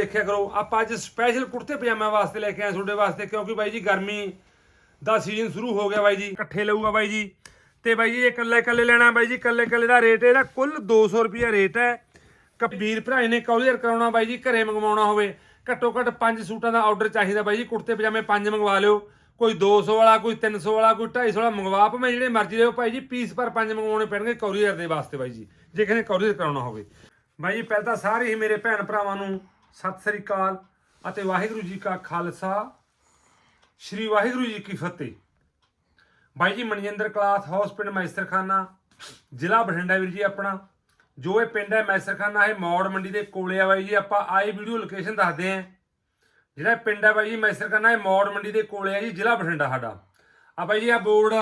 ਦੇਖਿਆ ਕਰੋ, ਆਪਾਂ ਅੱਜ ਸਪੈਸ਼ਲ ਕੁੜਤੇ ਪਜਾਮਿਆਂ ਵਾਸਤੇ ਲੈ ਕੇ ਆਏ ਤੁਹਾਡੇ ਵਾਸਤੇ, ਕਿਉਂਕਿ ਬਾਈ ਜੀ ਗਰਮੀ ਦਾ ਸੀਜ਼ਨ ਸ਼ੁਰੂ ਹੋ ਗਿਆ ਬਾਈ ਜੀ। ਇਕੱਠੇ ਲਊਗਾ ਬਾਈ ਜੀ। ਤੇ ਬਾਈ ਜੀ, ਇਹ ਇਕੱਲੇ ਇਕੱਲੇ ਲੈਣਾ, ਬਾਈ ਜੀ ਇਕੱਲੇ ਇਕੱਲੇ ਦਾ ਰੇਟ ਇਹਦਾ ਕੁੱਲ 200 ਰੁਪਿਆ ਰੇਟ ਹੈ। ਕਬੀਰ ਭਰਾ ਨੇ ਕੌਰੀਅਰ ਕਰਾਉਣਾ ਬਾਈ ਜੀ, ਘਰੇ ਮੰਗਵਾਉਣਾ ਹੋਵੇ। ਘੱਟੋ ਘੱਟ 5 ਸੂਟਾਂ ਦਾ ਆਰਡਰ ਚਾਹੀਦਾ ਬਾਈ ਜੀ, ਕੁੜਤੇ ਪਜਾਮੇ 5 ਮੰਗਵਾ ਲਿਓ। ਕੋਈ 200 ਵਾਲਾ, ਕੋਈ 300 ਵਾਲਾ, ਕੋਈ 250 ਵਾਲਾ ਮੰਗਵਾ, ਭਾਵੇਂ ਜਿਹੜੇ ਮਰਜ਼ੀ ਲਿਓ, ਭਾਈ ਜੀ ਪੀਸ ਪਰ 5 ਮੰਗਵਾਉਣੇ ਪੈਣਗੇ ਕੌਰੀਅਰ ਦੇ ਵਾਸਤੇ ਬਾਈ ਜੀ, ਜੇ ਕਿਸੇ ਨੇ ਕੌਰੀਅਰ ਕਰਾਉਣਾ ਹੋਵੇ। ਬਾਈ ਜੀ, ਪਹਿਲਾਂ ਤਾਂ ਸਾਰੇ ਹੀ ਮੇਰੇ ਭੈਣ ਭਰਾਵਾਂ ਨੂੰ ਸਤਿ ਸ੍ਰੀ ਅਕਾਲ ਅਤੇ ਵਾਹਿਗੁਰੂ ਜੀ ਕਾ ਖਾਲਸਾ, ਸ਼੍ਰੀ ਵਾਹਿਗੁਰੂ ਜੀ ਕੀ ਫਤਿਹ। ਬਾਈ ਜੀ, ਮਨਜਿੰਦਰ ਕਲਾਥ ਹਾਊਸ ਪਿੰਡ ਮੈਸਰਖਾਨਾ ਜ਼ਿਲ੍ਹਾ ਬਠਿੰਡਾ ਵੀਰ ਜੀ ਆਪਣਾ। ਜੋ ਇਹ ਪਿੰਡ ਹੈ ਮੈਸਰਖਾਨਾ ਇਹ ਮੌੜ ਮੰਡੀ ਦੇ ਕੋਲੇ ਆ ਬਾਈ ਜੀ, ਆਪਾਂ ਆਈ ਵੀਡੀਓ ਲੋਕੇਸ਼ਨ ਦੱਸਦੇ ਆਂ ਜਿਹੜਾ ਪਿੰਡ ਹੈ ਬਾਈ ਜੀ ਮੈਸਰਖਾਨਾ ਇਹ ਮੌੜ ਮੰਡੀ ਦੇ ਕੋਲੇ ਆ ਜੀ, ਜ਼ਿਲ੍ਹਾ ਬਠਿੰਡਾ ਸਾਡਾ। ਆ ਬਾਈ ਜੀ ਆ ਬੋਰਡ,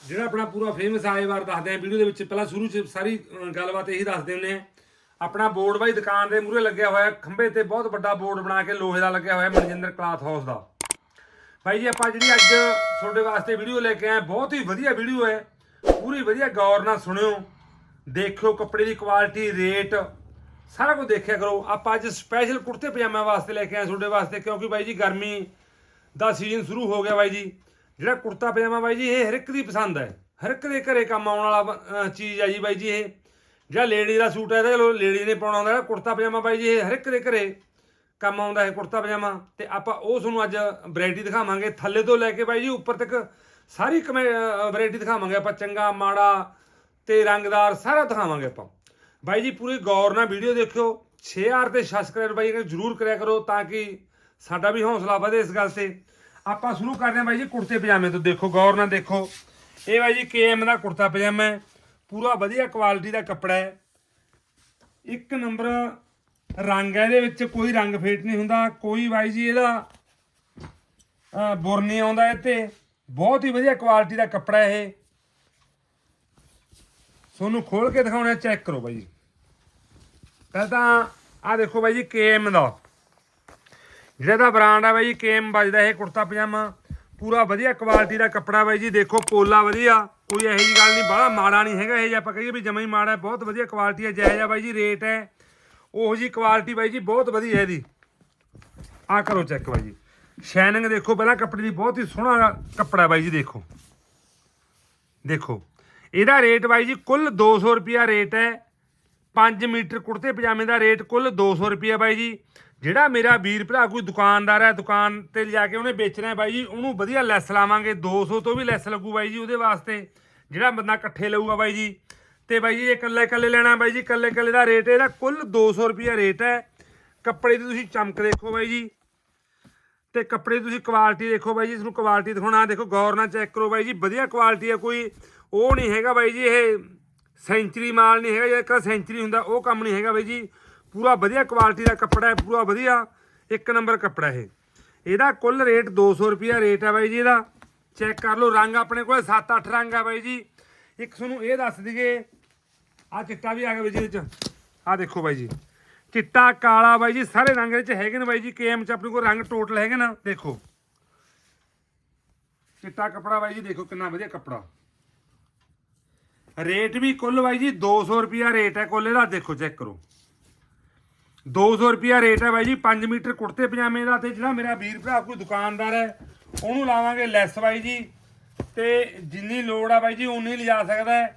ਜਿਹੜਾ ਆਪਣਾ ਪੂਰਾ ਫੇਮਸ ਆਏ ਵਾਰ ਦੱਸਦੇ ਆਂ ਵੀਡੀਓ ਦੇ ਵਿੱਚ ਪਹਿਲਾਂ ਸ਼ੁਰੂ ਚ ਸਾਰੀ ਗੱਲਬਾਤ ਇਹੀ ਦੱਸਦੇ ਦਿੰਦੇ ਆਂ ਆਪਣਾ ਬੋਰਡ ਬਾਈ ਦੁਕਾਨ ਦੇ ਮੂਹਰੇ ਲੱਗਿਆ ਹੋਇਆ, ਖੰਭੇ ਤੇ ਬਹੁਤ ਵੱਡਾ ਬੋਰਡ ਬਣਾ ਕੇ ਲੋਹੇ ਦਾ ਲੱਗਿਆ ਹੋਇਆ, ਮਨਜਿੰਦਰ ਕਲਾਥ ਹਾਊਸ ਦਾ। ਭਾਈ ਜੀ, ਆਪਾਂ ਜਿਹੜੀ ਅੱਜ ਤੁਹਾਡੇ ਵਾਸਤੇ ਵੀਡੀਓ ਲੈ ਕੇ ਆਏ ਬਹੁਤ ਹੀ ਵਧੀਆ ਵੀਡੀਓ ਹੈ। ਪੂਰੀ ਵਧੀਆ ਗੌਰ ਨਾਲ ਸੁਣਿਓ। ਦੇਖਿਓ ਕੱਪੜੇ ਦੀ ਕੁਆਲਿਟੀ ਰੇਟ ਸਾਰਾ ਕੁਝ ਦੇਖਿਆ ਕਰੋ। ਆਪਾਂ ਅੱਜ ਸਪੈਸ਼ਲ ਕੁੜਤੇ ਪਜਾਮਿਆਂ ਵਾਸਤੇ ਲੈ ਕੇ ਆਏ ਤੁਹਾਡੇ ਵਾਸਤੇ, ਕਿਉਂਕਿ ਬਾਈ ਜੀ, ਗਰਮੀ ਦਾ ਸੀਜ਼ਨ ਸ਼ੁਰੂ ਹੋ ਗਿਆ ਬਾਈ ਜੀ। ਜਿਹੜਾ ਕੁੜਤਾ ਪਜਾਮਾ ਬਾਈ ਜੀ, ਇਹ ਹਰ ਇੱਕ ਦੀ ਪਸੰਦ ਹੈ। ਹਰ ਇੱਕ ਦੇ ਘਰੇ ਕੰਮ ਆਉਣ ਵਾਲਾ ਚੀਜ਼ ਹੈ ਜੀ ਬਾਈ ਜੀ, ਇਹ। ਜਿਹੜਾ ਲੇਡੀ ਦਾ ਸੂਟ ਹੈ, ਇਹਦਾ ਚਲੋ ਲੇਡੀ ਨੇ ਪਾਉਣਾ ਹੁੰਦਾ ਕੁੜਤਾ ਪਜਾਮਾ ਬਾਈ ਜੀ, ਇਹ ਹਰ ਇੱਕ ਦੇ ਘਰੇ ਕੰਮ ਆਉਂਦਾ ਹੈ ਕੁੜਤਾ ਪਜਾਮਾ। ਤੇ ਆਪਾਂ ਉਹ ਤੁਹਾਨੂੰ ਅੱਜ ਵੈਰਾਈਟੀ ਦਿਖਾਵਾਂਗੇ, ਥੱਲੇ ਤੋਂ ਲੈ ਕੇ ਬਾਈ ਜੀ, ਉੱਪਰ ਤੱਕ ਸਾਰੀ ਵੈਰਾਈਟੀ ਦਿਖਾਵਾਂਗੇ ਆਪਾਂ, ਚੰਗਾ, ਮਾੜਾ ਤੇ ਰੰਗਦਾਰ, ਸਾਰਾ ਦਿਖਾਵਾਂਗੇ ਆਪਾਂ। ਬਾਈ ਜੀ, ਪੂਰੀ ਗੌਰ ਨਾਲ ਵੀਡੀਓ ਦੇਖਿਓ ਸ਼ੇਅਰ ਤੇ ਸਬਸਕ੍ਰਾਈਬ ਬਾਈ ਜੀ, ਜਰੂਰ ਕਰਿਆ ਕਰੋ ਤਾਂ ਕਿ ਸਾਡਾ ਵੀ ਹੌਸਲਾ ਵਧੇ ਇਸ ਗੱਲ ਤੇ। ਆਪਾਂ ਸ਼ੁਰੂ ਕਰਦੇ ਹਾਂ ਬਾਈ ਜੀ ਕੁੜਤੇ ਪਜਾਮੇ ਤੋਂ। ਦੇਖੋ, ਗੌਰ ਨਾਲ ਦੇਖੋ। ਇਹ ਬਾਈ ਜੀ ਕੇਐਮ ਦਾ ਕੁੜਤਾ ਪਜਾਮਾ ਹੈ। ਪੂਰਾ ਵਧੀਆ ਕੁਆਲਿਟੀ ਦਾ ਕੱਪੜਾ ਹੈ। ਇੱਕ ਨੰਬਰ ਰੰਗ ਹੈ, ਇਹਦੇ ਵਿੱਚ ਕੋਈ ਰੰਗ ਫੇਟ ਨਹੀਂ ਹੁੰਦਾ। ਕੋਈ ਬਾਈ ਜੀ ਇਹਦਾ ਬੁਰ ਨਹੀਂ ਆਉਂਦਾ ਇਹ ਤੇ ਬਹੁਤ ਹੀ ਵਧੀਆ ਕੁਆਲਿਟੀ ਦਾ ਕੱਪੜਾ ਇਹ। ਤੁਹਾਨੂੰ ਖੋਲ ਕੇ ਦਿਖਾਉਣਾ ਚੈੱਕ ਕਰੋ ਬਾਈ ਜੀ। ਪਹਿਲਾਂ ਤਾਂ ਆ ਦੇਖੋ ਬਾਈ ਜੀ ਕੇਐਮ ਦਾ। ਜਿਹੜਾ ਦਾ ਬ੍ਰਾਂਡ ਆ ਬਾਈ ਜੀ ਕੇਐਮ ਵੱਜਦਾ ਇਹ ਕੁੜਤਾ ਪਜਾਮਾ ਪੂਰਾ ਵਧੀਆ ਕੁਆਲਿਟੀ ਦਾ ਕੱਪੜਾ ਬਾਈ ਜੀ, ਦੇਖੋ ਕੋਲਾ ਵਧੀਆ। ਕੋਈ ਇਹੋ ਜੀ ਗੱਲ ਨਹੀਂ, ਬਾਹਲਾ ਮਾੜਾ ਨਹੀਂ ਹੈਗਾ ਇਹ ਜੇ ਆਪਾਂ ਕਹੀਏ ਵੀ ਜਮਾ ਹੀ ਮਾੜਾ ਹੈ, ਬਹੁਤ ਵਧੀਆ ਕੁਆਲਿਟੀ ਹੈ, ਜਿਹੋ ਜਿਹਾ ਬਾਈ ਜੀ ਰੇਟ ਹੈ। ਉਹੋ ਜੀ ਕੁਆਲਿਟੀ ਬਾਈ ਜੀ ਬਹੁਤ ਵਧੀਆ ਇਹਦੀ। ਆ ਕਰੋ ਚੈੱਕ ਬਾਈ ਜੀ। ਸ਼ਾਈਨਿੰਗ ਦੇਖੋ, ਪਹਿਲਾਂ ਕੱਪੜੇ ਦੀ ਬਹੁਤ ਹੀ ਸੋਹਣਾ ਕੱਪੜਾ ਬਾਈ ਜੀ, ਦੇਖੋ। ਦੇਖੋ, ਇਹਦਾ ਰੇਟ ਬਾਈ ਜੀ ਕੁੱਲ 200 ਰੁਪਿਆ ਰੇਟ ਹੈ। 5 ਮੀਟਰ ਕੁੜਤੇ ਪਜਾਮੇ ਦਾ ਰੇਟ ਕੁੱਲ 200 ਰੁਪਿਆ ਬਾਈ ਜੀ। ਜਿਹੜਾ ਮੇਰਾ ਵੀਰ ਭਰਾ ਕੋਈ ਦੁਕਾਨਦਾਰ ਹੈ, ਦੁਕਾਨ ਤੇ ਲਿਜਾ ਕੇ ਉਹਨੇ ਵੇਚਣਾ ਹੈ ਬਾਈ ਜੀ, ਉਹਨੂੰ ਵਧੀਆ ਲੈਸ ਲਾਵਾਂਗੇ 200 ਤੋਂ ਵੀ ਲੈਸ ਲੱਗੂ ਬਾਈ ਜੀ ਉਹਦੇ ਵਾਸਤੇ। ਜਿਹੜਾ ਬੰਦਾ ਇਕੱਠੇ ਲਊਗਾ ਬਾਈ ਜੀ। ਤੇ ਬਾਈ ਜੀ, ਇਹ ਇਕੱਲੇ ਇਕੱਲੇ ਲੈਣਾ ਬਾਈ ਜੀ, ਇਕੱਲੇ ਇਕੱਲੇ ਦਾ ਰੇਟ ਇਹਦਾ ਕੁੱਲ 200 ਰੁਪਿਆ ਰੇਟ ਹੈ। ਕੱਪੜੇ ਦੀ ਤੁਸੀਂ ਚਮਕ ਦੇਖੋ ਬਾਈ ਜੀ। ਤੇ ਕੱਪੜੇ ਦੀ ਤੁਸੀਂ ਕੁਆਲਿਟੀ ਦੇਖੋ ਬਾਈ ਜੀ, ਤੁਹਾਨੂੰ ਕੁਆਲਿਟੀ ਦਿਖਾਉਣਾ, ਦੇਖੋ ਗੌਰ ਨਾਲ ਚੈੱਕ ਕਰੋ ਬਾਈ ਜੀ, ਵਧੀਆ ਕੁਆਲਿਟੀ ਹੈ ਕੋਈ। ਉਹ ਨਹੀਂ ਹੈਗਾ ਬਾਈ ਜੀ, ਇਹ ਸੈਂਚਰੀ ਮਾਲ ਨਹੀਂ ਹੈਗਾ, ਜਿਹੜਾ ਸੈਂਚਰੀ ਹੁੰਦਾ, ਉਹ ਕੰਮ ਨਹੀਂ ਹੈਗਾ ਬਾਈ ਜੀ। ਪੂਰਾ ਵਧੀਆ ਕੁਆਲਿਟੀ ਦਾ ਕੱਪੜਾ ਹੈ, ਪੂਰਾ ਵਧੀਆ ਇੱਕ ਨੰਬਰ ਕੱਪੜਾ ਇਹ। ਇਹਦਾ ਕੁੱਲ ਰੇਟ 200 ਰੁਪਿਆ ਰੇਟ ਹੈ ਬਾਈ ਜੀ ਇਹਦਾ। ਚੈੱਕ ਕਰ ਲਓ, ਰੰਗ ਆਪਣੇ ਕੋਲ 7-8 ਰੰਗ ਆ ਬਾਈ ਜੀ। ਇੱਕ ਤੁਹਾਨੂੰ ਇਹ ਦੱਸ ਦਈਏ ਆ ਚਿੱਟਾ ਵੀ ਆ ਗਿਆ ਬਾਈ ਜੀ ਇਹਦੇ ਚ। ਆ ਦੇਖੋ ਬਾਈ ਜੀ। ਚਿੱਟਾ, ਕਾਲਾ ਬਾਈ ਜੀ, ਸਾਰੇ ਰੰਗ ਦੇ ਚ ਹੈਗੇ ਨੇ ਬਾਈ ਜੀ। ਕੇਐਮ ਚ ਆਪਣੇ ਕੋਲ ਰੰਗ ਟੋਟਲ ਹੈਗੇ ਨਾ, ਦੇਖੋ। ਚਿੱਟਾ ਕੱਪੜਾ ਬਾਈ ਜੀ, ਦੇਖੋ ਕਿੰਨਾ ਵਧੀਆ ਕੱਪੜਾ। ਰੇਟ ਵੀ ਕੁੱਲ ਬਾਈ ਜੀ 200 ਰੁਪਿਆ ਰੇਟ ਹੈ ਕੁੱਲ ਇਹਦਾ, ਦੇਖੋ ਚੈੱਕ ਕਰੋ। 200 ਰੁਪਿਆ ਰੇਟ ਹੈ ਬਾਈ ਜੀ 5 ਮੀਟਰ ਕੁੜਤੇ ਪਜਾਮੇ ਦਾ ਤੇ ਜਿਹੜਾ ਮੇਰਾ ਵੀਰ ਭਰਾ ਕੋਈ ਦੁਕਾਨਦਾਰ ਹੈ, ਉਹਨੂੰ ਲਾਵਾਂਗੇ ਲੈਸ ਬਾਈ ਜੀ। ਤੇ ਜਿੰਨੀ ਲੋੜ ਆ ਬਾਈ ਜੀ ਉਨੀ ਲਿਜਾ ਸਕਦਾ ਹੈ।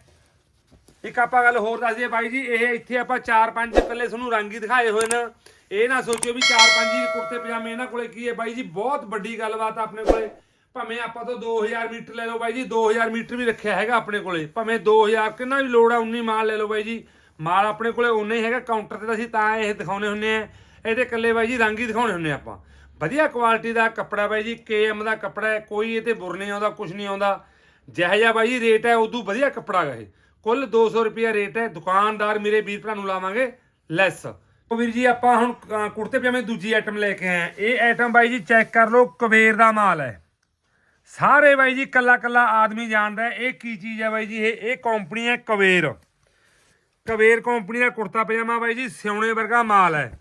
ਇੱਕ ਆਪਾਂ ਗੱਲ ਹੋਰ ਦੱਸ ਦਈਏ ਬਾਈ ਜੀ, ਇਹ ਇੱਥੇ ਆਪਾਂ 4-5 ਇਕੱਲੇ ਤੁਹਾਨੂੰ ਰੰਗ ਹੀ ਦਿਖਾਏ ਹੋਏ ਨੇ। ਇਹ ਨਾ ਸੋਚਿਓ ਵੀ 4-5 ਹੀ ਕੁੜਤੇ ਪਜਾਮੇ ਇਹਨਾਂ ਕੋਲੇ ਕੀ ਹੈ ਬਾਈ ਜੀ, ਬਹੁਤ ਵੱਡੀ ਗੱਲਬਾਤ ਆ ਆਪਣੇ ਕੋਲੇ। ਭਾਵੇਂ ਆਪਾਂ ਤੋਂ 2000 ਮੀਟਰ ਲੈ ਲਓ ਬਾਈ ਜੀ 2000 ਮੀਟਰ ਵੀ ਰੱਖਿਆ ਹੈਗਾ ਆਪਣੇ ਕੋਲੇ। ਭਾਵੇਂ 2000 ਕਿੰਨਾ ਵੀ ਲੋੜ ਆ ਉਨੀ ਮਾਲ ਲੈ ਲਓ ਬਾਈ ਜੀ। ਮਾਲ ਆਪਣੇ ਕੋਲੇ ਉਨਾ ਹੀ ਹੈਗਾ ਕਾਊਂਟਰ ਤੇ ਤਾਂ ਅਸੀਂ ਤਾਂ ਇਹ ਦਿਖਾਉਨੇ ਹੁੰਨੇ ਆ। ਇਹਦੇ ਇਕੱਲੇ ਬਾਈ ਜੀ ਰੰਗ ਹੀ ਦਿਖਾਉਣੇ ਹੁੰਨੇ ਆਪਾਂ। ਵਧੀਆ ਕੁਆਲਿਟੀ ਦਾ ਕੱਪੜਾ ਬਾਈ ਜੀ ਕੇਐਮ ਦਾ ਕੱਪੜਾ ਹੈ ਕੋਈ ਇਹ ਤੇ ਬੁਰ ਨਹੀਂ ਆਉਂਦਾ ਕੁਝ ਨਹੀਂ ਆਉਂਦਾ। ਜਿਹੋ ਜਿਹਾ ਬਾਈ ਜੀ ਰੇਟ ਹੈ ਉਦੋਂ ਵਧੀਆ ਕੱਪੜਾ ਹੈ ਇਹ। ਕੁੱਲ 200 ਰੁਪਿਆ ਰੇਟ ਹੈ ਦੁਕਾਨਦਾਰ ਮੇਰੇ ਵੀਰ ਭਰਾ ਨੂੰ ਲਾਵਾਂਗੇ ਲੈਸ ਉਹ ਵੀਰ ਜੀ ਆਪਾਂ ਹੁਣ ਅ, ਕੁੜਤੇ ਪਜਾਮੇ ਦੂਜੀ ਆਈਟਮ ਲੈ ਕੇ ਆਏ ਇਹ ਆਈਟਮ ਬਾਈ ਜੀ ਚੈੱਕ ਕਰ ਲਓ ਕਵੇਰ ਦਾ ਮਾਲ ਹੈ। ਸਾਰੇ ਬਾਈ ਜੀ ਕੱਲਾ ਕੱਲਾ ਆਦਮੀ ਜਾਣਦਾ ਇਹ ਕੀ ਚੀਜ਼ ਹੈ ਬਾਈ ਜੀ ਇਹ? ਇਹ ਕੰਪਨੀ ਹੈ ਕਵੇਰ ਕਵੇਰ ਕੰਪਨੀ ਦਾ ਕੁੜਤਾ ਪਜਾਮਾ ਬਾਈ ਜੀ, ਸਿਉਣੇ ਵਰਗਾ ਮਾਲ ਹੈ।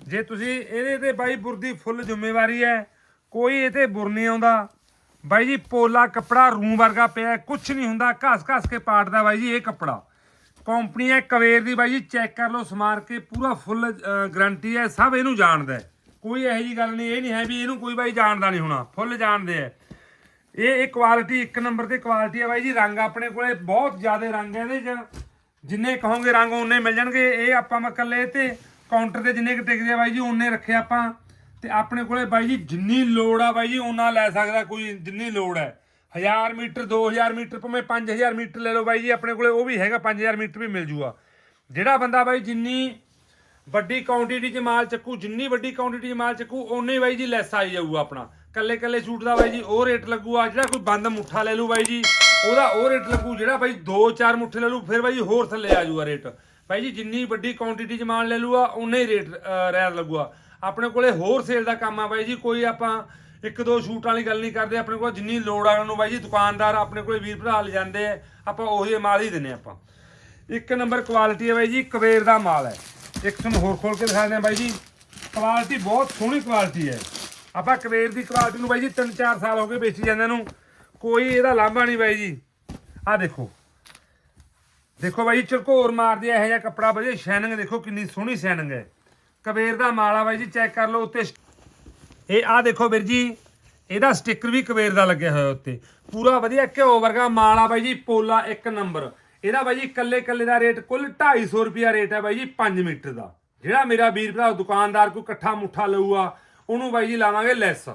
ਜੇ ਤੁਸੀਂ ਇਹਦੇ ਤੇ ਬਾਈ ਬੁਰ ਦੀ ਫੁੱਲ ਜ਼ਿੰਮੇਵਾਰੀ ਹੈ, ਕੋਈ ਇਹ ਤੇ ਬੁਰ ਨਹੀਂ ਆਉਂਦਾ। ਬਾਈ ਜੀ, ਪੋਲਾ ਕੱਪੜਾ ਰੂ ਵਰਗਾ ਪਿਆ ਕੁਝ ਨਹੀਂ ਹੁੰਦਾ, ਘਸ ਘਸ ਕੇ ਪਾਟਦਾ ਬਾਈ ਜੀ ਇਹ ਕੱਪੜਾ। ਕੰਪਨੀ ਹੈ ਕਵੇਰ ਦੀ, ਬਾਈ ਜੀ, ਚੈੱਕ ਕਰ ਲਓ ਸਮਾਰ ਕੇ, ਪੂਰਾ ਫੁੱਲ ਗਰੰਟੀ ਹੈ, ਸਭ ਇਹਨੂੰ ਜਾਣਦਾ ਕੋਈ ਇਹੋ ਜੀ ਗੱਲ ਨਹੀਂ, ਇਹ ਨਹੀਂ ਹੈ ਵੀ ਇਹਨੂੰ ਕੋਈ ਬਾਈ ਜਾਣਦਾ ਨਹੀਂ ਹੋਣਾ, ਫੁੱਲ ਜਾਣਦੇ ਆ ਇਹ ਇਹ ਕੁਆਲਿਟੀ ਇੱਕ ਨੰਬਰ ਤੇ ਕੁਆਲਿਟੀ ਹੈ ਬਾਈ ਜੀ, ਰੰਗ ਆਪਣੇ ਕੋਲੇ ਬਹੁਤ ਜ਼ਿਆਦਾ ਰੰਗ ਹੈ ਇਹਦੇ 'ਚ। ਜਿੰਨੇ ਕਹੋਗੇ ਰੰਗ ਉਹਨੇ ਮਿਲ ਜਾਣਗੇ, ਇਹ ਆਪਾਂ ਮੱਕਲੇ ਤੇ ਕਾਊਂਟਰ ਤੇ ਜਿੰਨੇ ਕੁ ਟਿਕਦੇ ਆ ਬਾਈ ਜੀ ਉਹਨੇ ਰੱਖੇ ਆਪਾਂ। ਤੇ ਆਪਣੇ ਕੋਲੇ ਬਾਈ ਜੀ, ਜਿੰਨੀ ਲੋੜ ਆ ਬਾਈ ਜੀ ਉਹਨਾਂ ਲੈ ਸਕਦਾ ਕੋਈ, ਜਿੰਨੀ ਲੋੜ ਹੈ। 1000 ਮੀਟਰ 2000 ਮੀਟਰ, ਭਾਵੇਂ 5000 ਮੀਟਰ ਲੈ ਲਓ ਬਾਈ ਜੀ, ਆਪਣੇ ਕੋਲੇ ਉਹ ਵੀ ਹੈਗਾ 5000 ਮੀਟਰ ਵੀ ਮਿਲ ਜੂਗਾ। ਜਿਹੜਾ ਬੰਦਾ ਬਾਈ ਜਿੰਨੀ ਵੱਡੀ ਕੁਆਂਟੀਟੀ 'ਚ ਮਾਲ ਚੱਕੂ, ਜਿੰਨੀ ਵੱਡੀ ਕੁਆਂਟੀਟੀ 'ਚ ਮਾਲ ਚੱਕੂ, ਓਨੇ ਬਾਈ ਜੀ ਲੈਸ ਆਈ ਜਾਊਗਾ ਆਪਣਾ। ਕੱਲੇ ਕੱਲੇ ਸੂਟ ਦਾ ਬਾਈ ਜੀ, ਉਹ ਰੇਟ ਲੱਗੂਗਾ, ਜਿਹੜਾ ਕੋਈ ਬੰਦ ਮੁੱਠਾ ਲੈ ਲੂ ਬਾਈ ਜੀ। ਉਹਦਾ ਉਹ ਰੇਟ ਲੱਗੂ, ਜਿਹੜਾ ਬਾਈ 2-4 ਮੁੱਠੇ ਲੈ ਲੂ ਫਿਰ ਬਾਈ ਜੀ ਹੋਰ ਥੱਲੇ ਆ ਜਾਊਗਾ ਰੇਟ। ਬਾਈ ਜੀ, ਜਿੰਨੀ ਵੱਡੀ ਕੁਆਂਟੀਟੀ 'ਚ ਮਾਲ ਲੈ ਲੂਗਾ ਉਨਾ ਹੀ ਰੇਟ ਰੈਟ ਲੱਗੂਗਾ। ਆਪਣੇ ਕੋਲੇ ਹੋਰ ਸੇਲ ਦਾ ਕੰਮ ਆ ਬਾਈ ਜੀ, ਕੋਈ ਆਪਾਂ ਇੱਕ ਦੋ ਸ਼ੂਟ ਵਾਲੀ ਗੱਲ ਨਹੀਂ ਕਰਦੇ, ਆਪਣੇ ਕੋਲ ਜਿੰਨੀ ਲੋੜ ਆ ਉਹਨੂੰ ਬਾਈ ਜੀ, ਦੁਕਾਨਦਾਰ ਆਪਣੇ ਕੋਲੇ ਵੀਰ ਭਰਾ ਲੈ ਜਾਂਦੇ ਆਪਾਂ ਉਹੀ ਮਾਲ ਹੀ ਦਿੰਨੇ ਆਪਾਂ। ਇੱਕ ਨੰਬਰ ਕੁਆਲਿਟੀ ਹੈ ਬਾਈ ਜੀ ਕਵੇਰ ਦਾ ਮਾਲ ਹੈ। ਇੱਕ ਤੁਹਾਨੂੰ ਹੋਰ ਖੋਲ ਕੇ ਦਿਖਾਉਂਦੇ ਦਿਆਂ ਬਾਈ ਜੀ ਕੁਆਲਿਟੀ ਬਹੁਤ ਸੋਹਣੀ ਕੁਆਲਿਟੀ ਹੈ। ਆਪਾਂ ਕਵੇਰ ਦੀ ਕੁਆਲਿਟੀ ਨੂੰ ਬਾਈ ਜੀ 3-4 ਸਾਲ ਹੋ ਗਏ ਵੇਚੀ ਜਾਂਦੇ ਨੂੰ। ਕੋਈ ਇਹਦਾ ਲਾਂਭਾ ਨਹੀਂ ਬਾਈ ਜੀ। ਆਹ ਦੇਖੋ। ਦੇਖੋ ਬਾਈ ਝਰਕੋਰ ਮਾਰਦੀ ਹੈ ਇਹ ਜਿਹਾ ਕੱਪੜਾ ਵਧੀਆ ਸੈਨਿੰਗ ਦੇਖੋ ਕਿੰਨੀ ਸੋਹਣੀ ਸੈਨਿੰਗ ਹੈ। ਕਬੇਰ ਦਾ ਮਾਲਾ ਬਾਈ ਜੀ, ਚੈੱਕ ਕਰ ਲਓ ਉੱਤੇ ਇਹ ਆਹ ਦੇਖੋ ਵੀਰ ਜੀ, ਇਹਦਾ ਸਟicker ਵੀ ਕਬੇਰ ਦਾ ਲੱਗਿਆ ਹੋਇਆ ਉੱਤੇ। ਪੂਰਾ ਵਧੀਆ ਘਿਓ ਵਰਗਾ ਮਾਲਾ ਬਾਈ ਜੀ, ਪੋਲਾ ਇੱਕ ਨੰਬਰ। ਇਹਦਾ ਬਾਈ ਜੀ ਕੱਲੇ ਕੱਲੇ ਦਾ ਰੇਟ ਕੁੱਲ 250 ਰੁਪਿਆ ਰੇਟ ਹੈ ਬਾਈ ਜੀ 5 ਮੀਟਰ ਦਾ। ਜਿਹੜਾ ਮੇਰਾ ਵੀਰ ਭਰਾ ਦੁਕਾਨਦਾਰ ਕੋਈ ਇਕੱਠਾ ਮੁੱਠਾ ਲਊਗਾ, ਉਹਨੂੰ ਬਾਈ ਜੀ ਲਾਵਾਂਗੇ ਲੈਸ।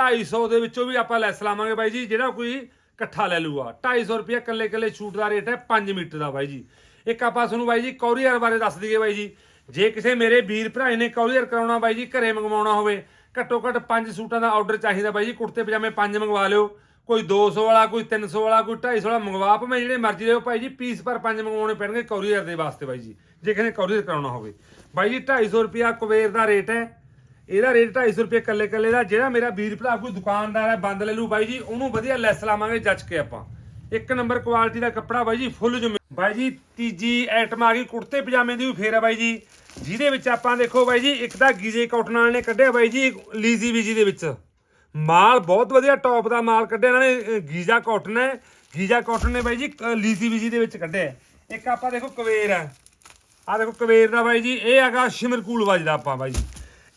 250 ਦੇ ਵਿੱਚੋਂ ਵੀ ਆਪਾਂ ਲੈਸ ਲਾਵਾਂਗੇ ਬਾਈ ਜੀ, ਜਿਹੜਾ ਕੋਈ ਇਕੱਠਾ ਲੈ ਲੂਗਾ 250 ਰੁਪਿਆ ਇਕੱਲੇ ਇਕੱਲੇ ਸੂਟ ਦਾ ਰੇਟ ਹੈ 5 ਮੀਟਰ ਦਾ ਬਾਈ ਜੀ। ਇੱਕ ਆਪਾਂ ਤੁਹਾਨੂੰ ਬਾਈ ਜੀ ਕੋਰੀਅਰ ਬਾਰੇ ਦੱਸ ਦਈਏ ਬਾਈ ਜੀ। ਜੇ ਕਿਸੇ ਮੇਰੇ ਵੀਰ ਭਰਾ ਨੇ ਕੋਰੀਅਰ ਕਰਾਉਣਾ ਬਾਈ ਜੀ, ਘਰੇ ਮੰਗਵਾਉਣਾ ਹੋਵੇ, ਘੱਟੋ ਘੱਟ 5 ਸੂਟਾਂ ਦਾ ਆਰਡਰ ਚਾਹੀਦਾ ਬਾਈ ਜੀ, ਕੁੜਤੇ ਪਜਾਮੇ 5 ਮੰਗਵਾ ਲਿਓ। ਕੋਈ 200 ਵਾਲਾ, ਕੋਈ 300 ਵਾਲਾ, ਕੋਈ 250 ਵਾਲਾ ਮੰਗਵਾ ਭਾਵੇਂ ਜਿਹੜੇ ਮਰਜ਼ੀ ਲਿਓ ਭਾਈ ਜੀ ਪੀਸ ਪਰ 5 ਮੰਗਵਾਉਣੇ ਪੈਣਗੇ ਕੋਰੀਅਰ ਦੇ ਵਾਸਤੇ ਬਾਈ ਜੀ, ਜੇ ਕਿਸੇ ਨੇ ਕੋਰੀਅਰ ਕਰਾਉਣਾ ਹੋਵੇ। ਬਾਈ ਜੀ 250 ਰੁਪਿਆ ਕੁਵੇਰ ਦਾ ਰੇਟ ਹੈ। ਇਹਦਾ ਰੇਟ 250 ਰੁਪਏ ਕੱਲੇ ਕੱਲੇ ਦਾ, ਜਿਹੜਾ ਮੇਰਾ ਵੀਰ ਭਰਾ ਕੋਈ ਦੁਕਾਨਦਾਰ ਹੈ, ਬੰਦ ਲੈ ਲੂ ਬਾਈ ਜੀ, ਉਹਨੂੰ ਵਧੀਆ ਲੈਸ ਲਾਵਾਂਗੇ ਜੱਜ ਕੇ ਆਪਾਂ। ਇੱਕ ਨੰਬਰ ਕੁਆਲਿਟੀ ਦਾ ਕੱਪੜਾ ਬਾਈ ਜੀ ਫੁੱਲ ਜੁਮੇ ਬਾਈ ਜੀ, ਤੀਜੀ ਆਈਟਮ ਆ ਗਈ, ਕੁੜਤੇ ਪਜਾਮੇ ਦੀ ਵੀ ਫੇਰ ਆ ਬਾਈ ਜੀ। ਜਿਹਦੇ ਵਿੱਚ ਆਪਾਂ ਦੇਖੋ ਬਾਈ ਜੀ, ਇੱਕ ਤਾਂ ਗੀਜੇ ਕਾਟਨ ਵਾਲੇ ਨੇ ਕੱਢਿਆ ਬਾਈ ਜੀ ਲੀਜ਼ੀ ਬੀਜੀ ਦੇ ਵਿੱਚ। ਮਾਲ ਬਹੁਤ ਵਧੀਆ ਟੌਪ ਦਾ ਮਾਲ ਕੱਢਿਆ ਇਹਨਾਂ ਨੇ ਗੀਜਾ ਕਾਟਨ ਹੈ। ਗੀਜਾ ਕਾਟਨ ਨੇ ਬਾਈ ਜੀ ਲੀਜ਼ੀ ਬੀਜੀ ਦੇ ਵਿੱਚ ਕੱਢਿਆ ਇੱਕ ਆਪਾਂ ਦੇਖੋ ਕਵੇਰ ਹੈ। ਆ ਦੇਖੋ ਕਵੇਰ ਦਾ ਬਾਈ ਜੀ, ਇਹ ਹੈਗਾ ਸ਼ਿਮਰਕੂਲ ਵੱਜਦਾ ਆਪਾਂ ਬਾਈ ਜੀ।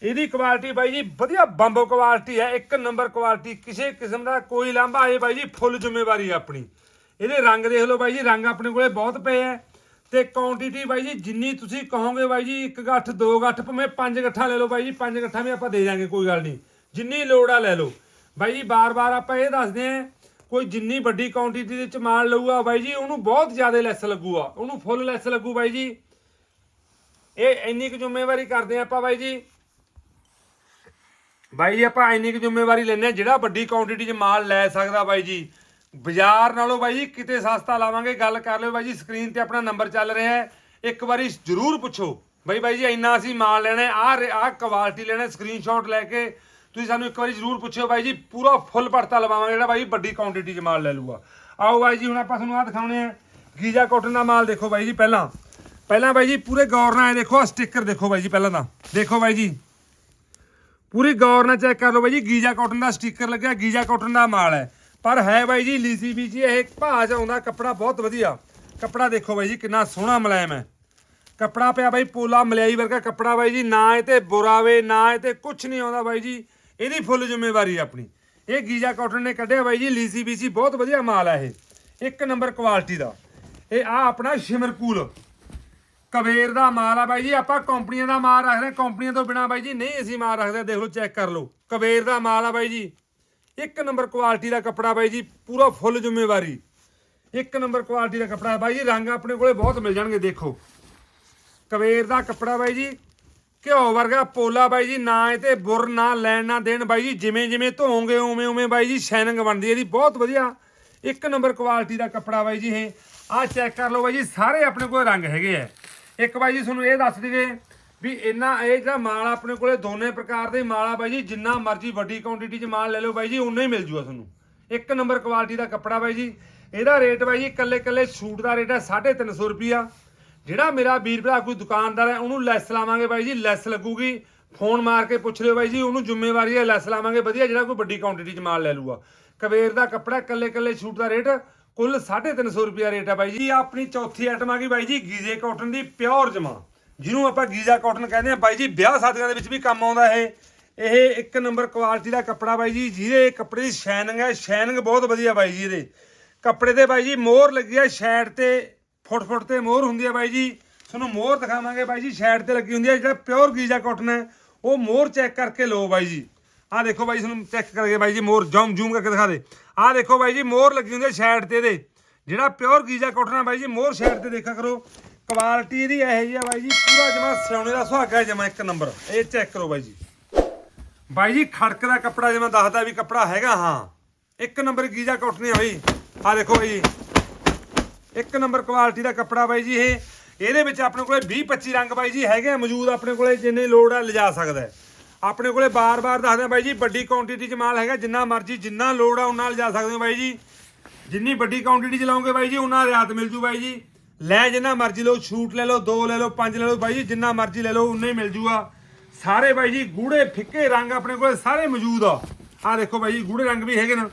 ਇਹਦੀ ਕੁਆਲਿਟੀ ਬਾਈ ਜੀ ਵਧੀਆ ਬੰਬੋ ਕੁਆਲਿਟੀ ਹੈ, ਇੱਕ ਨੰਬਰ ਕੁਆਲਿਟੀ ਕਿਸੇ ਕਿਸਮ ਦਾ ਕੋਈ ਲਾਂਭਾ ਆਏ ਬਾਈ ਜੀ ਫੁੱਲ ਜ਼ਿੰਮੇਵਾਰੀ ਆਪਣੀ। ਇਹਦੇ ਰੰਗ ਦੇਖ ਲਓ ਬਾਈ ਜੀ, ਰੰਗ ਆਪਣੇ ਕੋਲੇ ਬਹੁਤ ਪਏ ਐ ਤੇ ਕੁਆਂਟੀਟੀ ਬਾਈ ਜੀ, ਜਿੰਨੀ ਤੁਸੀਂ ਕਹੋਗੇ ਬਾਈ ਜੀ, ਇੱਕ ਗੱਠ, ਦੋ ਗੱਠ, ਭਾਵੇਂ ਪੰਜ ਗੱਠਾਂ ਲੈ ਲਓ ਬਾਈ ਜੀ, ਪੰਜ ਗੱਠਾਂ ਵੀ ਆਪਾਂ ਦੇ ਦਾਂਗੇ ਕੋਈ ਗੱਲ ਨਹੀਂ। ਜਿੰਨੀ ਲੋੜ ਆ ਲੈ ਲਓ। ਬਾਈ ਜੀ, ਬਾਰ-ਬਾਰ ਆਪਾਂ ਇਹ ਦੱਸਦੇ ਆਂ ਕੋਈ ਜਿੰਨੀ ਵੱਡੀ ਕੁਆਂਟੀਟੀ ਦੇ ਵਿੱਚ ਮਾਲ ਲਊਗਾ ਬਾਈ ਜੀ, ਉਹਨੂੰ ਬਹੁਤ ਜ਼ਿਆਦਾ ਲੈਸ ਲੱਗੂਗਾ। ਉਹਨੂੰ ਫੁੱਲ ਲੈਸ ਲੱਗੂ ਬਾਈ ਜੀ। ਇਹ ਇੰਨੀ ਕੁ ਜ਼ਿੰਮੇਵਾਰੀ ਕਰਦੇ ਆਪਾਂ ਬਾਈ ਜੀ। ਬਾਈ ਜੀ, ਆਪਾਂ ਇੰਨੀ ਕੁ ਜ਼ਿੰਮੇਵਾਰੀ ਲੈਨੇ ਆ ਜਿਹੜਾ ਵੱਡੀ ਕੁਆਂਟੀਟੀ 'ਚ ਮਾਲ ਲੈ ਸਕਦਾ ਬਾਈ ਜੀ। ਬਾਜ਼ਾਰ ਨਾਲੋਂ ਬਾਈ ਜੀ, ਕਿਤੇ ਸਸਤਾ ਲਾਵਾਂਗੇ, ਗੱਲ ਕਰ ਲਿਓ ਬਾਈ ਜੀ ਸਕਰੀਨ ਤੇ ਆਪਣਾ ਨੰਬਰ ਚੱਲ ਰਿਹਾ ਹੈ। ਇੱਕ ਵਾਰੀ ਜ਼ਰੂਰ ਪੁੱਛੋ। ਬਾਈ ਬਾਈ ਜੀ, ਇੰਨਾ ਅਸੀਂ ਮਾਲ ਲੈਣਾ ਆ ਆ ਕੁਆਲਿਟੀ ਲੈਣਾ ਸਕਰੀਨਸ਼ਾਟ ਲੈ ਕੇ ਤੁਸੀਂ ਸਾਨੂੰ ਇੱਕ ਵਾਰੀ ਜ਼ਰੂਰ ਪੁੱਛਿਓ ਬਾਈ ਜੀ, ਪੂਰਾ ਫੁੱਲ ਪੜਤਾ ਲਵਾਵਾਂਗੇ ਜਿਹੜਾ ਬਾਈ ਵੱਡੀ ਕੁਆਂਟੀਟੀ 'ਚ ਮਾਲ ਲੈ ਲੂਗਾ ਆਓ ਬਾਈ ਜੀ, ਹੁਣ ਆਪਾਂ ਤੁਹਾਨੂੰ ਆ ਦਿਖਾਉਣੇ ਆ। ਗੀਜਾ ਕਾਟਨ ਦਾ ਮਾਲ ਦੇਖੋ ਬਾਈ ਜੀ, ਪਹਿਲਾਂ। ਪਹਿਲਾਂ ਬਾਈ ਜੀ, ਪੂਰੇ ਗੌਰ ਨਾਲ ਦੇਖੋ ਆ ਸਟicker ਦੇਖੋ ਬਾਈ ਜੀ, ਪਹਿਲਾਂ ਤਾਂ। ਦੇਖੋ ਬਾਈ ਜੀ। ਪੂਰੀ ਗੌਰ ਨਾਲ ਚੈੱਕ ਕਰ ਲਓ ਬਾਈ ਜੀ, ਗੀਜਾ ਕਾਟਨ ਦਾ ਸਟicker ਲੱਗਿਆ, ਗੀਜਾ ਕਾਟਨ ਦਾ ਮਾਲ ਹੈ। ਪਰ ਹੈ ਬਾਈ ਜੀ, ਲੀਸੀ ਵੀ ਜੀ, ਇਹ ਭਾਅ 'ਚ ਆਉਂਦਾ ਕੱਪੜਾ ਬਹੁਤ ਵਧੀਆ। ਕੱਪੜਾ ਦੇਖੋ ਬਾਈ ਜੀ, ਕਿੰਨਾ ਸੋਹਣਾ ਮੁਲਾਇਮ ਹੈ। ਕੱਪੜਾ ਪਿਆ ਬਾਈ, ਪੋਲਾ ਮਲਿਆਈ ਵਰਗਾ ਕੱਪੜਾ ਬਾਈ ਜੀ, ਨਾ ਇਹ ਤੇ ਬੁਰਾਵੇ ਨਾ ਇਹ ਤੇ ਕੁਝ ਨਹੀਂ ਆਉਂਦਾ ਬਾਈ ਜੀ। ਇਹਦੀ ਫੁੱਲ ਜ਼ਿੰਮੇਵਾਰੀ ਆਪਣੀ। ਇਹ ਗੀਜਾ ਕਾਟਨ ਨੇ ਕੱਢਿਆ ਬਾਈ ਜੀ, ਲੀਸੀ ਬੀਸੀ ਬਹੁਤ ਵਧੀਆ ਮਾਲ ਹੈ ਇਹ। ਇੱਕ ਨੰਬਰ ਕੁਆਲਿਟੀ ਦਾ। ਇਹ ਆ ਆਪਣਾ ਸ਼ਿਮਰਕੂਲ ਕਵੇਰ ਦਾ ਮਾਲ ਆ ਬਾਈ ਜੀ, ਆਪਾਂ ਕੰਪਨੀਆਂ ਦਾ ਮਾਲ ਰੱਖਦੇ ਹਾਂ। ਕੰਪਨੀਆਂ ਤੋਂ ਬਿਨਾ ਬਾਈ ਜੀ ਨਹੀਂ ਅਸੀਂ ਮਾਲ ਰੱਖਦੇ, ਦੇਖ ਲਓ ਚੈੱਕ ਕਰ ਲਓ। ਕਵੇਰ ਦਾ ਮਾਲ ਆ ਬਾਈ ਜੀ। ਇੱਕ ਨੰਬਰ ਕੁਆਲਿਟੀ ਦਾ ਕੱਪੜਾ ਬਾਈ ਜੀ, ਪੂਰਾ ਫੁੱਲ ਜ਼ਿੰਮੇਵਾਰੀ। ਇੱਕ ਨੰਬਰ ਕੁਆਲਿਟੀ ਦਾ ਕੱਪੜਾ ਬਾਈ ਜੀ, ਰੰਗ ਆਪਣੇ ਕੋਲੇ ਬਹੁਤ ਮਿਲ ਜਾਣਗੇ, ਦੇਖੋ। ਕਵੇਰ ਦਾ ਕੱਪੜਾ ਬਾਈ ਜੀ, ਘਿਓ ਵਰਗਾ ਪੋਲਾ ਬਾਈ ਜੀ, ਨਾ ਇਹ ਤੇ ਬੁਰ, ਨਾ ਲੈਣ, ਨਾ ਦੇਣ ਬਾਈ ਜੀ, ਜਿਵੇਂ ਜਿਵੇਂ ਧੋਓਗੇ ਉਵੇਂ ਉਵੇਂ ਬਾਈ ਜੀ ਸ਼ਾਈਨਿੰਗ ਬਣਦੀ ਹੈ ਇਹਦੀ ਬਹੁਤ ਵਧੀਆ। ਇੱਕ ਨੰਬਰ ਕੁਆਲਿਟੀ ਦਾ ਕੱਪੜਾ ਬਾਈ ਜੀ ਇਹ। ਆਹ ਚੈੱਕ ਕਰ ਲਓ ਬਾਈ ਜੀ, ਸਾਰੇ ਆਪਣੇ ਕੋਲ ਰੰਗ ਹੈਗੇ ਆ। ਇੱਕ ਬਾਈ ਜੀ ਤੁਹਾਨੂੰ ਇਹ ਦੱਸ ਦਈਏ ਵੀ ਇੰਨਾ ਇਹ ਜਿਹੜਾ ਮਾਲ ਆਪਣੇ ਕੋਲੇ ਦੋਨੇ ਪ੍ਰਕਾਰ ਦੇ ਮਾਲ ਆ ਬਾਈ ਜੀ, ਜਿੰਨਾ ਮਰਜ਼ੀ ਵੱਡੀ ਕੁਆਂਟੀਟੀ 'ਚ ਮਾਲ ਲੈ ਲਓ ਬਾਈ ਜੀ ਉਨਾ ਹੀ ਮਿਲ ਜੂਗਾ ਤੁਹਾਨੂੰ। ਇੱਕ ਨੰਬਰ ਕੁਆਲਿਟੀ ਦਾ ਕੱਪੜਾ ਬਾਈ ਜੀ, ਇਹਦਾ ਰੇਟ ਬਾਈ ਜੀ ਇਕੱਲੇ ਇਕੱਲੇ ਸੂਟ ਦਾ ਰੇਟ ਹੈ 350 ਰੁਪਿਆ ਜਿਹੜਾ ਮੇਰਾ ਵੀਰ ਭਰਾ ਕੋਈ ਦੁਕਾਨਦਾਰ ਹੈ, ਉਹਨੂੰ ਲੈਸ ਲਾਵਾਂਗੇ ਬਾਈ ਜੀ, ਲੈਸ ਲੱਗੂਗੀ। ਫੋਨ ਮਾਰ ਕੇ ਪੁੱਛ ਲਿਓ ਬਾਈ ਜੀ, ਉਹਨੂੰ ਜ਼ਿੰਮੇਵਾਰੀ ਹੈ, ਲੈਸ ਲਾਵਾਂਗੇ, ਵਧੀਆ, ਜਿਹੜਾ ਕੋਈ ਵੱਡੀ ਕੁਆਂਟੀਟੀ 'ਚ ਮਾਲ ਲੈ ਲੂਗਾ। ਕਵੇਰ ਦਾ ਕੱਪੜਾ ਇਕੱਲੇ ਇਕੱਲੇ ਸੂਟ ਦਾ ਰੇਟ ਕੁੱਲ 350 ਰੁਪਿਆ ਰੇਟ ਹੈ ਬਾਈ ਜੀ। ਆਪਣੀ ਚੌਥੀ ਆਈਟਮ ਆ ਗਈ ਬਾਈ ਜੀ, ਗੀਜ਼ੇ ਕਾਟਨ ਦੀ ਪਿਓਰ ਜਮਾ। ਜਿਹਨੂੰ ਆਪਾਂ ਗੀਜ਼ਾ ਕਾਟਨ ਕਹਿੰਦੇ ਆ। ਬਾਈ ਜੀ, ਵਿਆਹ ਸ਼ਾਦੀਆਂ ਦੇ ਵਿੱਚ ਵੀ ਕੰਮ ਆਉਂਦਾ ਇਹ। ਇਹ ਇੱਕ ਨੰਬਰ ਕੁਆਲਿਟੀ ਦਾ ਕੱਪੜਾ ਬਾਈ ਜੀ, ਜਿਹਦੇ ਕੱਪੜੇ ਦੀ ਸ਼ਾਈਨਿੰਗ ਹੈ ਸ਼ਾਈਨਿੰਗ ਬਹੁਤ ਵਧੀਆ ਬਾਈ ਜੀ ਇਹਦੇ। ਕੱਪੜੇ ਤੇ ਬਾਈ ਜੀ ਮੋਹਰ ਲੱਗੀ ਹੈ ਸ਼ੈਡ ਤੇ ਫੁੱਟ ਫੁੱਟ ਤੇ ਮੋਹਰ ਹੁੰਦੀ ਹੈ ਬਾਈ ਜੀ। ਤੁਹਾਨੂੰ ਮੋਹਰ ਦਿਖਾਵਾਂਗੇ ਬਾਈ ਜੀ ਸ਼ੈਡ ਤੇ ਲੱਗੀ ਹੁੰਦੀ ਹੈ ਜਿਹੜਾ ਪਿਓਰ ਗੀਜ਼ਾ ਕਾਟਨ ਹੈ ਉਹ ਮੋਹਰ ਚੈੱਕ ਕਰਕੇ ਲਓ ਬਾਈ ਜੀ। ਆਹ ਦੇਖੋ ਬਾਈ ਤੁਹਾਨੂੰ ਚੈੱਕ ਕਰਕੇ ਬਾਈ ਜੀ, ਮੋਰ ਜਮ ਜ਼ੂਮ ਕਰਕੇ ਦਿਖਾ ਦੇ। ਆਹ ਦੇਖੋ ਬਾਈ ਜੀ ਮੋਹਰ ਲੱਗੀ ਹੁੰਦੀ ਹੈ ਸ਼ੈਡ ਤੇ ਇਹਦੇ। ਜਿਹੜਾ ਪਿਓਰ ਗੀਜ਼ਾ ਕਾਟਨ ਬਾਈ ਜੀ ਮੋਹਰ ਸ਼ੈਡ ਤੇ ਦੇਖਿਆ ਕਰੋ। ਕੁਆਲਿਟੀ ਇਹਦੀ ਇਹੋ ਜਿਹੀ ਆ ਬਾਈ ਜੀ, ਪੂਰਾ ਜਮਾ ਸਿਉਣੇ ਦਾ ਸੁਹਾਗਾ ਹੈ ਜਮਾ ਇੱਕ ਨੰਬਰ ਇਹ ਚੈੱਕ ਕਰੋ ਬਾਈ ਜੀ। ਬਾਈ ਜੀ, ਖੜਕ ਦਾ ਕੱਪੜਾ ਜਿਵੇਂ ਦੱਸਦਾ ਵੀ ਕੱਪੜਾ ਹੈਗਾ, ਹਾਂ। ਇੱਕ ਨੰਬਰ ਗੀਜ਼ਾ ਕਾਟਨ ਹੈ ਬਾਈ। ਆਹ ਦੇਖੋ ਬਾਈ ਜੀ। ਇੱਕ ਨੰਬਰ ਕੁਆਲਿਟੀ ਦਾ ਕੱਪੜਾ ਬਾਈ ਜੀ ਇਹ। ਇਹਦੇ ਵਿੱਚ ਆਪਣੇ ਕੋਲੇ 20 25 ਰੰਗ ਬਾਈ ਜੀ ਹੈਗੇ ਆ ਮੌਜੂਦ, ਆਪਣੇ ਕੋਲੇ ਜਿੰਨੇ ਲੋੜ ਆ ਲਿਜਾ ਸਕਦਾ ਆਪਣੇ ਕੋਲੇ ਬਾਰ-ਬਾਰ ਦੱਸਦੇ ਆ ਬਾਈ ਜੀ, ਵੱਡੀ ਕੁਆਂਟੀਟੀ ਚ ਮਾਲ ਹੈਗਾ, ਜਿੰਨਾ ਮਰਜ਼ੀ, ਜਿੰਨਾ ਲੋੜ ਆ, ਉਹਨਾਂ ਲਿਜਾ ਸਕਦੇ ਹੋ ਬਾਈ ਜੀ। ਜਿੰਨੀ ਵੱਡੀ ਕੁਆਂਟੀਟੀ ਚ ਲਾਓਗੇ ਬਾਈ ਜੀ, ਉਹਨਾਂ ਰਿਆਤ ਮਿਲ ਜੂ ਬਾਈ ਜੀ। ਲੈ ਜਿੰਨਾ ਮਰਜ਼ੀ ਲਓ, ਛੂਟ ਲੈ ਲਓ, ਦੋ ਲੈ ਲਓ, ਪੰਜ ਲੈ ਲਓ, ਬਾਈ ਜੀ, ਜਿੰਨਾ ਮਰਜ਼ੀ ਲੈ ਲਓ, ਉਨਾ ਹੀ ਮਿਲ ਜੂਗਾ। ਸਾਰੇ ਬਾਈ ਜੀ, ਗੂੜੇ ਫਿੱਕੇ ਰੰਗ ਆਪਣੇ ਕੋਲੇ ਸਾਰੇ ਮੌਜੂਦ ਆ। ਆਹ ਦੇਖੋ ਬਾਈ ਜੀ, ਗੂੜੇ ਰੰਗ ਵੀ ਹੈਗੇ ਨੇ।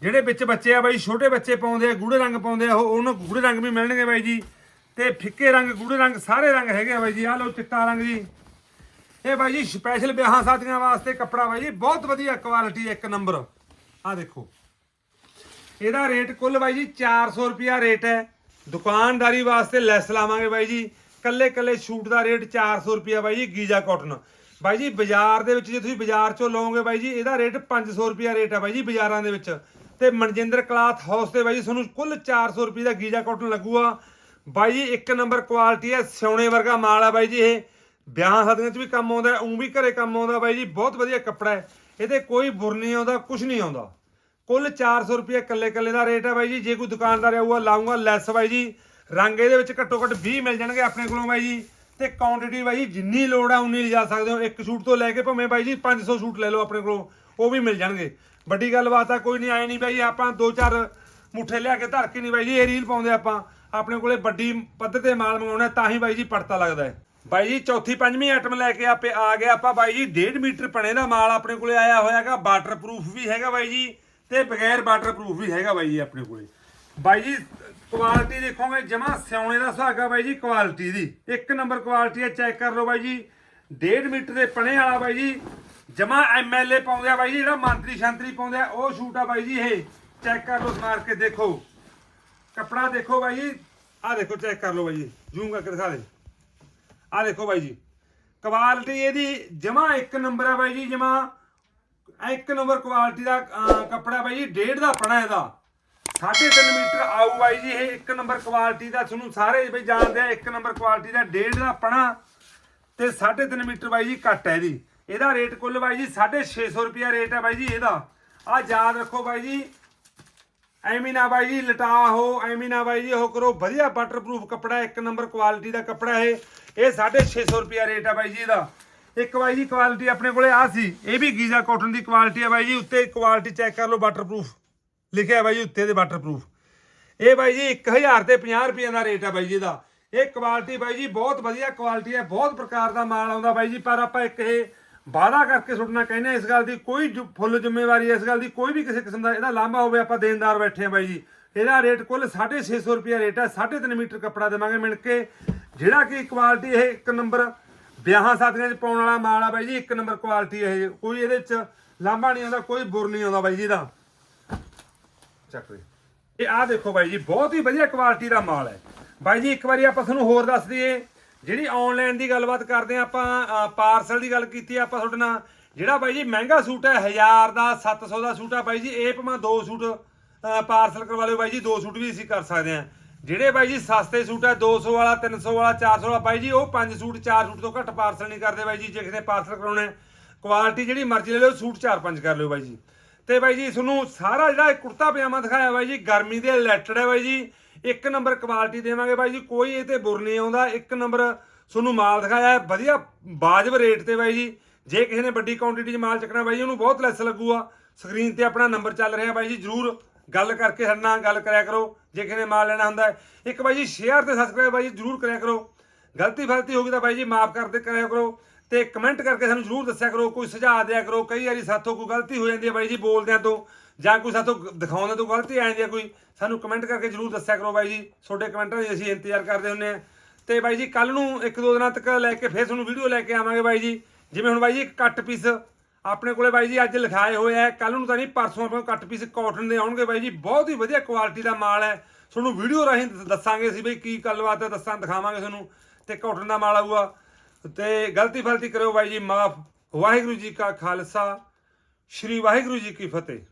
ਜਿਹੜੇ ਵਿੱਚ ਬੱਚੇ ਆ ਬਾਈ, ਛੋਟੇ ਬੱਚੇ ਪਾਉਂਦੇ ਆ, ਗੂੜੇ ਰੰਗ ਪਾਉਂਦੇ ਆ, ਉਹ ਉਹਨੂੰ ਗੂੜੇ ਰੰਗ ਵੀ ਮਿਲਣਗੇ ਬਾਈ ਜੀ। ਤੇ ਫਿੱਕੇ ਰੰਗ, ਗੂੜੇ ਰੰਗ ਸਾਰੇ ਰੰਗ ਹੈਗੇ ਆ ਬਾਈ ਜੀ। ਆਹ ਲਓ ਚਿੱਟਾ ਰੰਗ ਜੀ। ਇਹ ਬਾਈ ਜੀ ਸਪੈਸ਼ਲ ਵਿਆਹਾਂ ਸ਼ਾਦੀਆਂ ਵਾਸਤੇ ਕੱਪੜਾ ਬਾਈ ਜੀ, ਬਹੁਤ ਵਧੀਆ ਕੁਆਲਿਟੀ ਇੱਕ ਨੰਬਰ ਆਹ ਦੇਖੋ। ਇਹਦਾ ਰੇਟ ਕੁੱਲ ਬਾਈ ਜੀ 400 ਰੁਪਿਆ ਰੇਟ ਹੈ। ਦੁਕਾਨਦਾਰੀ ਵਾਸਤੇ ਲੈਸ ਲਾਵਾਂਗੇ ਬਾਈ ਜੀ। ਕੱਲੇ ਕੱਲੇ ਸ਼ੂਟ ਦਾ ਰੇਟ 400 ਰੁਪਿਆ ਬਾਈ ਜੀ, ਗੀਜਾ ਕਾਟਨ ਬਾਈ ਜੀ, ਬਾਜ਼ਾਰ ਦੇ ਵਿੱਚ ਜੇ ਤੁਸੀਂ ਬਾਜ਼ਾਰ ਚੋਂ ਲਓਗੇ ਬਾਈ ਜੀ, ਇਹਦਾ ਰੇਟ 500 ਰੁਪਿਆ ਰੇਟ ਹੈ ਬਾਈ ਜੀ ਬਾਜ਼ਾਰਾਂ ਦੇ ਵਿੱਚ। ਤੇ ਮਨਜਿੰਦਰ ਕਲਾਥ ਹਾਊਸ ਤੇ ਬਾਈ ਜੀ ਤੁਹਾਨੂੰ ਕੁੱਲ 400 ਰੁਪਏ ਦਾ ਗੀਜਾ ਕਾਟਨ ਲੱਗੂਗਾ। ਬਾਈ ਜੀ, ਇੱਕ ਨੰਬਰ ਕੁਆਲਿਟੀ ਹੈ, ਸਿਉਣੇ ਵਰਗਾ ਮਾਲ ਹੈ ਬਾਈ ਜੀ ਇਹ। ਵਿਆਹਾਂ ਸ਼ਾਦੀਆਂ 'ਚ ਵੀ ਕੰਮ ਆਉਂਦਾ ਉਂ ਵੀ ਘਰੇ ਕੰਮ ਆਉਂਦਾ, ਬਾਈ ਜੀ, ਬਹੁਤ ਵਧੀਆ ਕੱਪੜਾ ਹੈ। ਇਹਦੇ ਕੋਈ ਬੁਰ ਨਹੀਂ ਆਉਂਦਾ ਕੁਝ ਨਹੀਂ ਆਉਂਦਾ। ਕੁੱਲ 400 ਰੁਪਏ ਕੱਲੇ ਕੱਲੇ ਦਾ ਰੇਟ ਹੈ ਬਾਈ ਜੀ, ਜੇ ਕੋਈ ਦੁਕਾਨਦਾਰ ਆਊਗਾ, ਲਾਊਗਾ ਲੈਸ ਬਾਈ ਜੀ। ਰੰਗ ਇਹਦੇ ਵਿੱਚ ਘੱਟੋ ਘੱਟ 20 ਮਿਲ ਜਾਣਗੇ ਆਪਣੇ ਕੋਲੋਂ ਬਾਈ ਜੀ। ਤੇ ਕੁਆਂਟੀਟੀ ਬਾਈ ਜੀ, ਜਿੰਨੀ ਲੋੜ ਆ, ਉਨੀ ਲਿਜਾ ਸਕਦੇ ਹੋ। ਇੱਕ ਸੂਟ ਤੋਂ ਲੈ ਕੇ ਭਾਵੇਂ ਬਾਈ ਜੀ 500 ਸੂਟ ਲੈ ਲਓ ਆਪਣੇ ਕੋਲੋਂ, ਉਹ ਵੀ ਮਿਲ ਜਾਣਗੇ। ਵੱਡੀ ਗੱਲ ਬਾਤ ਆ, ਕੋਈ ਨਹੀਂ, ਆਏ ਨਹੀਂ ਬਾਈ, ਆਪਾਂ ਦੋ ਚਾਰ ਮੁੱਠੇ ਲਿਆ ਕੇ ਧਰ ਕੇ ਨਹੀਂ ਬਾਈ ਜੀ, ਇਹ ਰੀਲ ਪਾਉਂਦੇ ਆਪਾਂ। ਆਪਣੇ ਕੋਲੇ ਵੱਡੀ ਪੱਧਰ ਤੇ ਮਾਲ ਮੰਗਾਉਣਾ, ਤਾਂ ਹੀ ਬਾਈ ਜੀ ਪੜਤਾ ਲੱਗਦਾ ਹੈ। ਬਾਈ ਜੀ, ਚੌਥੀ, ਪੰਜਵੀਂ ਆਈਟਮ ਲੈ ਕੇ ਆਪੇ ਆ ਗਿਆ ਆਪਾਂ ਬਾਈ ਜੀ 1.5 ਮੀਟਰ ਪਣੇ ਦਾ ਮਾਲ ਆਪਣੇ ਕੋਲੇ ਆਇਆ ਹੋਇਆ ਹੋਇਆਗਾ ਵਾਟਰਪ੍ਰੂਫ ਵੀ ਹੈਗਾ ਬਾਈ ਜੀ, ਤੇ ਬਗੈਰ ਵਾਟਰਪ੍ਰੂਫ ਵੀ ਹੈਗਾ ਬਾਈ ਜੀ ਆਪਣੇ ਕੋਲੇ। ਬਾਈ ਜੀ ਕੁਆਲਿਟੀ ਦੇਖੋਗੇ, ਜਮਾ ਸਿਉਣੇ ਦਾ ਸੁਹਾਗਾ ਬਾਈ ਜੀ ਕੁਆਲਿਟੀ ਦੀ। ਇੱਕ ਨੰਬਰ ਕੁਆਲਿਟੀ ਹੈ ਚੈੱਕ ਕਰ ਲਓ ਬਾਈ ਜੀ। 1.5 ਮੀਟਰ ਦੇ ਪਣੇ ਵਾਲਾ ਬਾਈ ਜੀ, ਜਮਾ ਐਮਐਲਏ ਪਾਉਂਦੇ ਆ ਬਾਈ ਜੀ, ਜਿਹੜਾ ਮੰਤਰੀ ਸ਼ੰਤਰੀ ਪਾਉਂਦੇ ਆ, ਉਹ ਸ਼ੂਟ ਆ ਬਾਈ ਜੀ ਇਹ। ਚੈੱਕ ਕਰ ਲਓ ਮਾਰ ਕੇ ਦੇਖੋ। ਕੱਪੜਾ ਦੇਖੋ ਬਾਈ ਜੀ। ਆਹ ਦੇਖੋ ਚੈੱਕ ਕਰ ਲਓ ਬਾਈ ਜੀ। ਜ਼ੂਮ ਕਰਕੇ ਦਿਖਾ ਦੇ। ਆਹ ਦੇਖੋ ਬਾਈ ਜੀ। ਕੁਆਲਿਟੀ ਇਹਦੀ ਜਮਾ ਇੱਕ ਨੰਬਰ ਆ ਬਾਈ ਜੀ, ਜਮਾ ਇੱਕ ਨੰਬਰ ਕੁਆਲਿਟੀ ਦਾ ਕੱਪੜਾ ਬਾਈ ਜੀ, ਡੇਢ ਦਾ ਪਣਾ ਇਹਦਾ। 3.5 ਮੀਟਰ ਆਊ ਬਾਈ ਜੀ, ਇਹ ਇੱਕ ਨੰਬਰ ਕੁਆਲਿਟੀ ਦਾ ਤੁਹਾਨੂੰ ਸਾਰੇ ਬਈ ਜਾਣਦੇ ਆ, ਇੱਕ ਨੰਬਰ ਕੁਆਲਿਟੀ ਦਾ ਡੇਢ ਦਾ ਪਣਾ ਤੇ 3.5 ਮੀਟਰ ਬਾਈ ਜੀ ਘੱਟ ਹੈ ਇਹਦੀ। ਇਹਦਾ ਰੇਟ ਕੁੱਲ ਬਾਈ ਜੀ 650 ਰੁਪਿਆ ਰੇਟ ਹੈ ਬਾਈ ਜੀ ਇਹਦਾ। ਆ ਯਾਦ ਰੱਖੋ ਬਾਈ ਜੀ ਐਵੇਂ ਨਾ ਬਾਈ ਜੀ, ਲਟਾ ਹੋ, ਐਵੇਂ ਨਾ ਬਾਈ ਜੀ, ਉਹ ਕਰੋ ਵਧੀਆ ਵਾਟਰਪ੍ਰੂਫ ਕੱਪੜਾ, ਇੱਕ ਨੰਬਰ ਕੁਆਲਿਟੀ ਦਾ ਕੱਪੜਾ ਇਹ। ਇਹ 650 ਰੁਪਿਆ ਰੇਟ ਹੈ ਬਾਈ ਜੀ ਇਹਦਾ। ਇੱਕ ਬਾਈ ਜੀ ਕੁਆਲਿਟੀ ਆਪਣੇ ਕੋਲੇ ਆ ਸੀ। ਇਹ ਵੀ ਗੀਜ਼ਾ ਕਾਟਨ ਦੀ ਕੁਆਲਿਟੀ ਆ ਬਾਈ ਜੀ, ਉੱਤੇ ਕੁਆਲਿਟੀ ਚੈੱਕ ਕਰ ਲਓ ਵਾਟਰਪ੍ਰੂਫ ਲਿਖਿਆ ਬਾਈ ਜੀ, ਉੱਤੇ ਦੇ ਵਾਟਰਪ੍ਰੂਫ ਇਹ ਬਾਈ ਜੀ 1000 ਤੇ 50 ਰੁਪਏ ਦਾ ਰੇਟ ਹੈ ਬਾਈ ਜੀ ਇਹਦਾ। ਇਹ ਕੁਆਲਿਟੀ ਬਾਈ ਜੀ, ਬਹੁਤ ਵਧੀਆ ਕੁਆਲਿਟੀ ਹੈ ਬਹੁਤ ਪ੍ਰਕਾਰ ਦਾ ਮਾਲ ਆਉਂਦਾ ਬਾਈ ਜੀ, ਪਰ ਆਪਾਂ ਇੱਕ ਇਹ ਵਾਅਦਾ ਕਰਕੇ ਸੁਣਨਾ ਕਹਿੰਦੇ ਹਾਂ ਇਸ ਗੱਲ ਦੀ, ਕੋਈ ਜੁ- ਫੁੱਲ ਜ਼ਿੰਮੇਵਾਰੀ ਇਸ ਗੱਲ ਦੀ, ਕੋਈ ਵੀ ਕਿਸੇ ਕਿਸਮ ਦਾ ਇਹਦਾ ਲਾਂਭਾ ਹੋਵੇ, ਆਪਾਂ ਦੇਣਦਾਰ ਬੈਠੇ ਆ ਬਾਈ ਜੀ। ਇਹਦਾ ਰੇਟ ਕੁੱਲ 650 ਰੁਪਏ ਰੇਟ ਹੈ 3.5 ਮੀਟਰ ਕੱਪੜਾ ਦੇਵਾਂਗੇ ਮਿਣ ਕੇ। ਜਿਹੜਾ ਕਿ ਕੁਆਲਿਟੀ ਇਹ ਇੱਕ ਨੰਬਰ ਵਿਆਹਾਂ ਸ਼ਾਦੀਆਂ 'ਚ ਪਾਉਣ ਵਾਲਾ ਮਾਲ ਆ ਬਾਈ ਜੀ, ਇੱਕ ਨੰਬਰ ਕੁਆਲਿਟੀ ਇਹ, ਕੋਈ ਇਹਦੇ 'ਚ ਲਾਂਭਾ ਨਹੀਂ ਆਉਂਦਾ, ਕੋਈ ਬੁਰ ਨਹੀਂ ਆਉਂਦਾ ਬਾਈ ਜੀ ਇਹਦਾ ਚੱਕ ਦੇ ਇਹ ਆਹ ਦੇਖੋ ਬਾਈ ਜੀ, ਬਹੁਤ ਹੀ ਵਧੀਆ ਕੁਆਲਿਟੀ ਦਾ ਮਾਲ ਹੈ। ਬਾਈ ਜੀ, ਇੱਕ ਵਾਰੀ ਆਪਾਂ ਤੁਹਾਨੂੰ ਹੋਰ ਦੱਸ ਦਈਏ। ਜਿਹੜੀ ਆਨਲਾਈਨ ਦੀ ਗੱਲਬਾਤ ਕਰਦੇ ਆ ਆਪਾਂ ਪਾਰਸਲ ਦੀ ਗੱਲ ਕੀਤੀ ਆਪਾਂ ਤੁਹਾਡੇ ਨਾਲ। ਜਿਹੜਾ ਬਾਈ ਜੀ ਮਹਿੰਗਾ ਸੂਟ ਹੈ 1000 ਦਾ 700 ਦਾ ਸੂਟ ਆ ਬਾਈ ਜੀ, ਇਹ ਭਾਵੇਂ ਦੋ ਸੂਟ ਪਾਰਸਲ ਕਰਵਾ ਲਿਓ ਬਾਈ ਜੀ, ਦੋ ਸੂਟ ਵੀ ਅਸੀਂ ਕਰ ਸਕਦੇ ਆ ਜਿਹੜੇ ਬਾਈ ਜੀ ਸਸਤੇ ਸੂਟ ਹੈ 200 ਵਾਲਾ 300 ਵਾਲਾ 400 ਵਾਲਾ, ਬਾਈ ਜੀ, ਉਹ ਪੰਜ ਸੂਟ, ਚਾਰ ਸੂਟ ਤੋਂ ਘੱਟ ਪਾਰਸਲ ਨਹੀਂ ਕਰਦੇ ਬਾਈ ਜੀ, ਜੇ ਕਿਸੇ ਨੇ ਪਾਰਸਲ ਕਰਾਉਣਾ ਕੁਆਲਿਟੀ ਜਿਹੜੀ ਮਰਜ਼ੀ ਲੈ ਲਓ, ਸੂਟ ਚਾਰ ਪੰਜ ਕਰ ਲਿਓ ਬਾਈ ਜੀ। ਤੇ ਬਾਈ ਜੀ, ਤੁਹਾਨੂੰ ਸਾਰਾ ਜਿਹੜਾ ਇਹ ਕੁੜਤਾ ਪਜਾਮਾ ਦਿਖਾਇਆ ਬਾਈ ਜੀ, ਗਰਮੀ ਦੇ ਰਿਲੇਟਡ ਹੈ ਬਾਈ ਜੀ। ਇੱਕ ਨੰਬਰ ਕੁਆਲਿਟੀ ਦੇਵਾਂਗੇ ਬਾਈ ਜੀ, ਕੋਈ ਇਹ ਤੇ ਬੁਰ ਨਹੀਂ ਆਉਂਦਾ। ਇੱਕ ਨੰਬਰ ਤੁਹਾਨੂੰ ਮਾਲ ਦਿਖਾਇਆ ਵਧੀਆ ਵਾਜਬ ਰੇਟ ਤੇ ਬਾਈ ਜੀ। ਜੇ ਕਿਸੇ ਨੇ ਵੱਡੀ ਕੁਆਂਟੀਟੀ 'ਚ ਮਾਲ ਚੱਕਣਾ ਬਾਈ ਜੀ, ਉਹਨੂੰ ਬਹੁਤ ਲੈਸ ਲੱਗੂਗਾ। ਸਕਰੀਨ ਤੇ ਆਪਣਾ ਨੰਬਰ ਚੱਲ ਰਿਹਾ ਬਾਈ ਜੀ, ਜਰੂਰ ਗੱਲ ਕਰਕੇ ਸਾਡੇ ਨਾਲ ਗੱਲ ਕਰਿਆ ਕਰੋ, ਜੇ ਕਿਸੇ ਨੇ ਮਾਲ ਲੈਣਾ ਹੁੰਦਾ ਇੱਕ ਬਾਈ ਜੀ ਸ਼ੇਅਰ ਤੇ ਸਬਸਕ੍ਰਾਈਬ ਬਾਈ ਜੀ, ਜਰੂਰ ਕਰਿਆ ਕਰੋ। ਗਲਤੀ ਫਲਤੀ ਹੋ ਗਈ ਤਾਂ ਬਾਈ ਜੀ, ਮਾਫ ਕਰਦੇ ਕਰਿਆ ਕਰੋ। ਤੇ ਕਮੈਂਟ ਕਰਕੇ ਸਾਨੂੰ ਜਰੂਰ ਦੱਸਿਆ ਕਰੋ, ਕੋਈ ਸੁਝਾਅ ਦਿਆ ਕਰੋ। ਕਈ ਵਾਰੀ ਸਾਥੋਂ ਕੋਈ ਗਲਤੀ ਹੋ ਜਾਂਦੀ ਹੈ ਬਾਈ ਜੀ, ਬੋਲਦਿਆਂ ਤੋਂ। ਜਾਂ ਕੋਈ ਸਾਥੋਂ ਦਿਖਾਉਣ ਤੋਂ ਗਲਤੀ ਆ ਜਾਂਦੀ ਆ ਕੋਈ, ਸਾਨੂੰ ਕਮੈਂਟ ਕਰਕੇ ਜਰੂਰ ਦੱਸਿਆ ਕਰੋ ਬਾਈ ਜੀ, ਤੁਹਾਡੇ ਕਮੈਂਟਾਂ ਦੀ ਅਸੀਂ ਇੰਤਜ਼ਾਰ ਕਰਦੇ ਹੁੰਨੇ ਆ ਤੇ ਬਾਈ ਜੀ ਕੱਲ ਨੂੰ ਇੱਕ ਦੋ ਦਿਨਾਂ ਤੱਕ ਲੈ ਕੇ ਫੇਰ ਤੁਹਾਨੂੰ ਵੀਡੀਓ ਲੈ ਕੇ ਆਵਾਂਗੇ ਬਾਈ ਜੀ। ਜਿਵੇਂ ਹੁਣ ਬਾਈ ਜੀ ਕੱਟ ਪੀਸ ਆਪਣੇ ਕੋਲੇ ਬਾਈ ਜੀ ਅੱਜ ਲਿਖਾਏ ਹੋਏ ਆ ਕੱਲ ਨੂੰ ਤਾਂ ਨਹੀਂ, ਪਰਸੋਂ ਆਪਾਂ ਕੋਲ ਕੱਟ ਪੀਸ ਕਾਟਨ ਦੇ ਆਉਣਗੇ ਬਾਈ ਜੀ। ਬਹੁਤ ਹੀ ਵਧੀਆ ਕੁਆਲਿਟੀ ਦਾ ਮਾਲ ਹੈ। ਤੁਹਾਨੂੰ ਵੀਡੀਓ ਰਾਹੀਂ ਦੱਸਾਂਗੇ ਅਸੀਂ ਬਈ ਕੀ ਗੱਲਬਾਤ ਹੈ, ਦੱਸਾਂ, ਦਿਖਾਵਾਂਗੇ ਤੁਹਾਨੂੰ। ਤੇ ਕਾਟਨ ਦਾ ਮਾਲ ਆਊਗਾ। ਤੇ ਗਲਤੀ ਫਲਤੀ ਕਰਿਓ ਬਾਈ ਜੀ, ਮਾਫ। ਵਾਹਿਗੁਰੂ ਜੀ ਕਾ ਖਾਲਸਾ, ਸ਼੍ਰੀ ਵਾਹਿਗੁਰੂ ਜੀ ਕੀ ਫਤਿਹ।